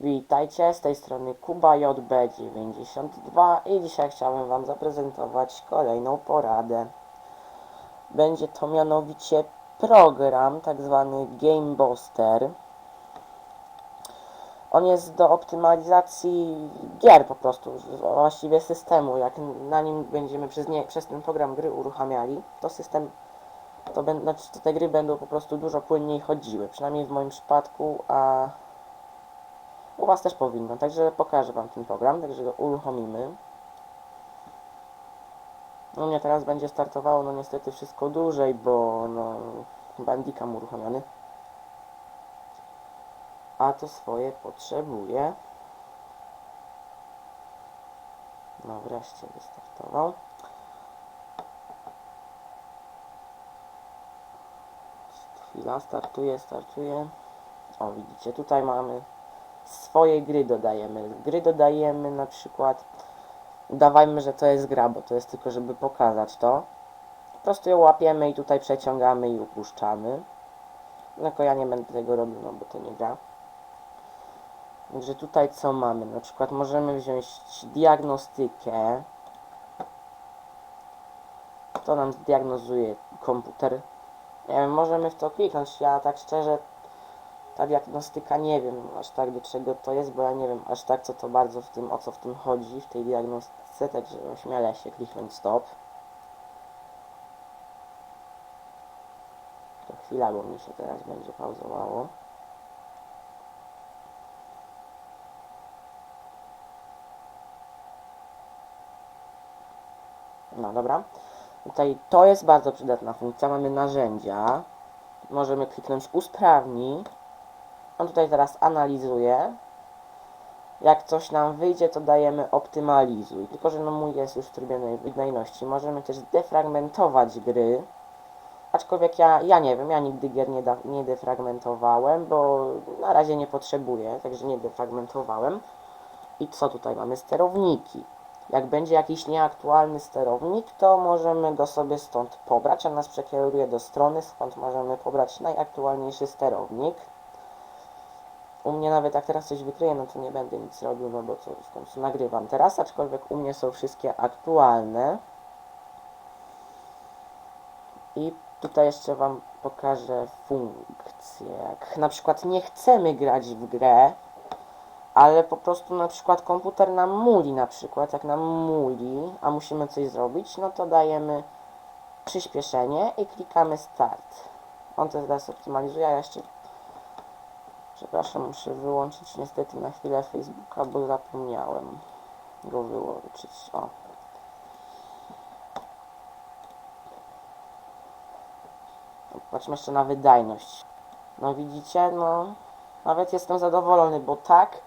Witajcie, z tej strony Kuba JB92 i dzisiaj chciałem Wam zaprezentować kolejną poradę. Będzie to mianowicie program, tak zwany Game Buster. On jest do optymalizacji gier po prostu, właściwie systemu. Jak na nim będziemy przez, nie, przez ten program gry uruchamiali, to system, to, będą, znaczy, to te gry będą po prostu dużo płynniej chodziły. Przynajmniej w moim przypadku, a u Was też powinno, także pokażę Wam ten program, także go uruchomimy. No mnie teraz będzie startowało, no niestety wszystko dłużej, bo no bandikam uruchomiony. A to swoje potrzebuje. No wreszcie wystartował. Chwila, startuje, startuje. O widzicie, tutaj mamy swoje gry dodajemy. Gry dodajemy na przykład, udawajmy, że to jest gra, bo to jest tylko, żeby pokazać to. Po prostu ją łapiemy i tutaj przeciągamy i upuszczamy. No tylko ja nie będę tego robił, no bo to nie gra. Także tutaj co mamy? Na przykład możemy wziąć diagnostykę. To nam zdiagnozuje komputer. Nie wiem, możemy w to kliknąć. Ja tak szczerze ta diagnostyka nie wiem aż tak do czego to jest, bo ja nie wiem aż tak co to bardzo w tym, o co w tym chodzi, w tej diagnostyce, także śmielę się kliknąć stop. To chwila, bo mi się teraz będzie pauzowało. No dobra. Tutaj to jest bardzo przydatna funkcja. Mamy narzędzia. Możemy kliknąć usprawnij. On tutaj teraz analizuje. Jak coś nam wyjdzie, to dajemy optymalizuj. Tylko, że no mój jest już w trybie wydajności. Możemy też defragmentować gry. Aczkolwiek ja, ja nie wiem, ja nigdy gier nie, da, nie defragmentowałem, bo na razie nie potrzebuję, także nie defragmentowałem. I co tutaj mamy? Sterowniki. Jak będzie jakiś nieaktualny sterownik, to możemy go sobie stąd pobrać. On nas przekieruje do strony, skąd możemy pobrać najaktualniejszy sterownik. U mnie nawet jak teraz coś wykryję, no to nie będę nic robił, no bo co w końcu nagrywam teraz, aczkolwiek u mnie są wszystkie aktualne. I tutaj jeszcze Wam pokażę funkcję. Jak na przykład nie chcemy grać w grę, ale po prostu na przykład komputer nam muli na przykład, jak nam muli, a musimy coś zrobić, no to dajemy przyspieszenie i klikamy start. On to teraz optymalizuje, a ja jeszcze przepraszam, muszę wyłączyć niestety na chwilę Facebooka, bo zapomniałem go wyłączyć. O. Patrzmy jeszcze na wydajność. No widzicie, no nawet jestem zadowolony, bo tak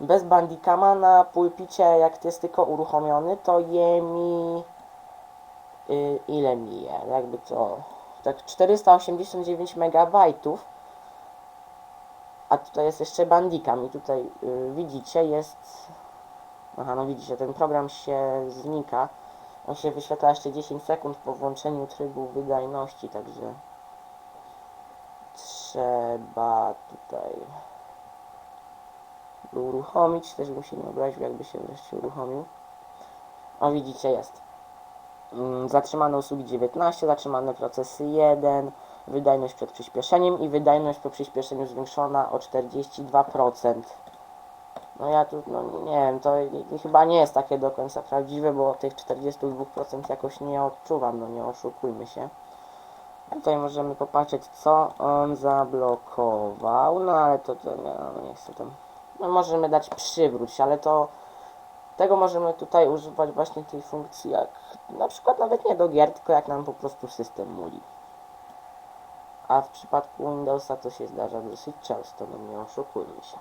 bez bandikama na pulpicie, jak jest tylko uruchomiony, to je mi y, ile mi je, jakby to tak 489 megabajtów a tutaj jest jeszcze bandikam i tutaj y, widzicie jest aha no widzicie ten program się znika. On się wyświetla jeszcze 10 sekund po włączeniu trybu wydajności także trzeba tutaj uruchomić. Też bym się nie obraził jakby się wreszcie uruchomił. O widzicie jest. Mm, zatrzymane usługi 19 zatrzymane procesy 1 wydajność przed przyspieszeniem i wydajność po przyspieszeniu zwiększona o 42%. No ja tu, no nie wiem, to chyba nie jest takie do końca prawdziwe, bo tych 42% jakoś nie odczuwam, no nie oszukujmy się. Tutaj możemy popatrzeć, co on zablokował, no ale to, to no nie chcę tam. No możemy dać przywróć, ale to tego możemy tutaj używać właśnie tej funkcji jak na przykład nawet nie do gier, tylko jak nam po prostu system muli. A w przypadku Windowsa to się zdarza dosyć często, no nie oszukujmy się.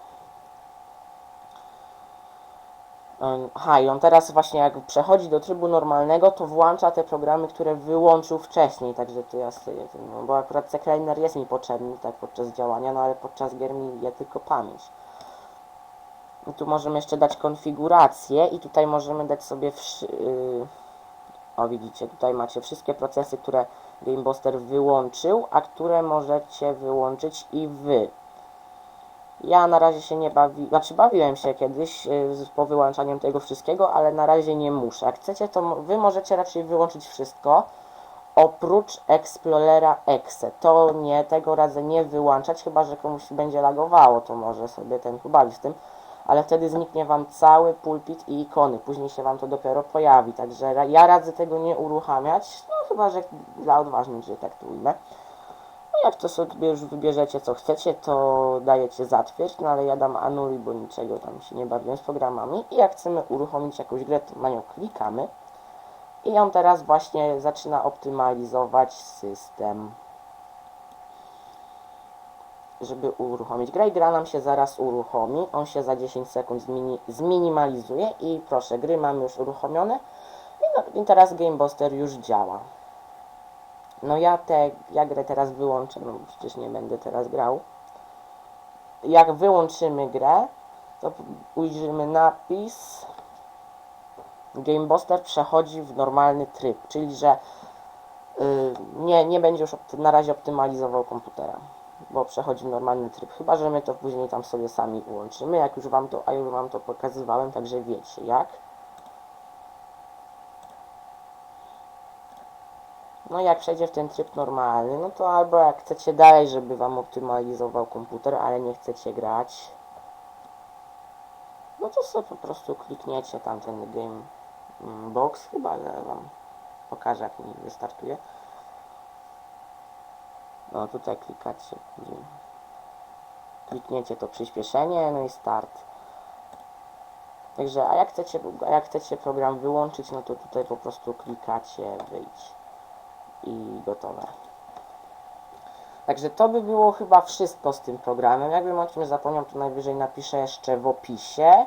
Aha, i on teraz właśnie jak przechodzi do trybu normalnego, to włącza te programy, które wyłączył wcześniej, także to ja sobie, no, bo akurat Secliner jest mi potrzebny tak podczas działania, no ale podczas gier mi je tylko pamięć. I tu możemy jeszcze dać konfigurację i tutaj możemy dać sobie wszy- yy, o widzicie, tutaj macie wszystkie procesy, które Gamebuster wyłączył, a które możecie wyłączyć i wy. Ja na razie się nie bawi, znaczy bawiłem się kiedyś y, z- po wyłączaniu tego wszystkiego, ale na razie nie muszę. Jak chcecie, to wy możecie raczej wyłączyć wszystko, oprócz Explorera Exe. To nie, tego radzę nie wyłączać, chyba że komuś będzie lagowało, to może sobie ten pobawi z tym. Ale wtedy zniknie Wam cały pulpit i ikony. Później się Wam to dopiero pojawi. Także ja radzę tego nie uruchamiać. No chyba, że dla odważnych, że tak to ujmę. No jak to sobie już wybierzecie co chcecie, to dajecie zatwierdź, no ale ja dam anuluj, bo niczego tam się nie bawiłem z programami. I jak chcemy uruchomić jakąś grę, to na nią klikamy. I on teraz właśnie zaczyna optymalizować system. Żeby uruchomić grę i gra nam się zaraz uruchomi. On się za 10 sekund zmini zminimalizuje i proszę, gry mamy już uruchomione. I, no, I teraz Gamebuster już działa. No ja te, ja grę teraz wyłączę, no przecież nie będę teraz grał. Jak wyłączymy grę, to ujrzymy napis Gamebuster przechodzi w normalny tryb, czyli że y, nie, nie będzie już na razie optymalizował komputera, bo przechodzi normalny tryb, chyba że my to później tam sobie sami wyłączymy, jak już wam to, a już wam to pokazywałem, także wiecie jak. No jak przejdzie w ten tryb normalny, no to albo jak chcecie dalej, żeby wam optymalizował komputer, ale nie chcecie grać, no to sobie po prostu klikniecie tam ten game box, chyba ale wam pokażę jak mi wystartuje. No tutaj klikacie, klikniecie to przyspieszenie, no i start. Także, a jak chcecie, jak chcecie program wyłączyć, no to tutaj po prostu klikacie wyjdź i gotowe. Także to by było chyba wszystko z tym programem. Jakbym o czymś zapomniał, to najwyżej napiszę jeszcze w opisie.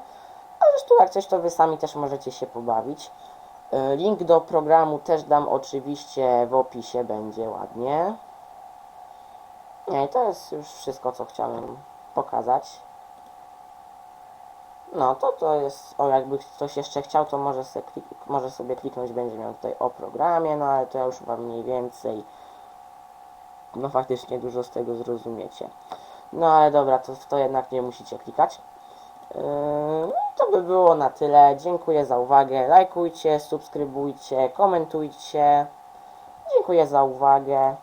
A zresztą jak coś, to wy sami też możecie się pobawić. Y, Link do programu też dam oczywiście w opisie, będzie ładnie. I to jest już wszystko, co chciałem pokazać. No, to to jest, o jakby ktoś jeszcze chciał, to może, se klik, może sobie kliknąć, będzie miał tutaj o programie, no ale to ja już Wam mniej więcej, no faktycznie dużo z tego zrozumiecie. No ale dobra, to, to jednak nie musicie klikać. Yy, no to by było na tyle. Dziękuję za uwagę. Lajkujcie, subskrybujcie, komentujcie. Dziękuję za uwagę.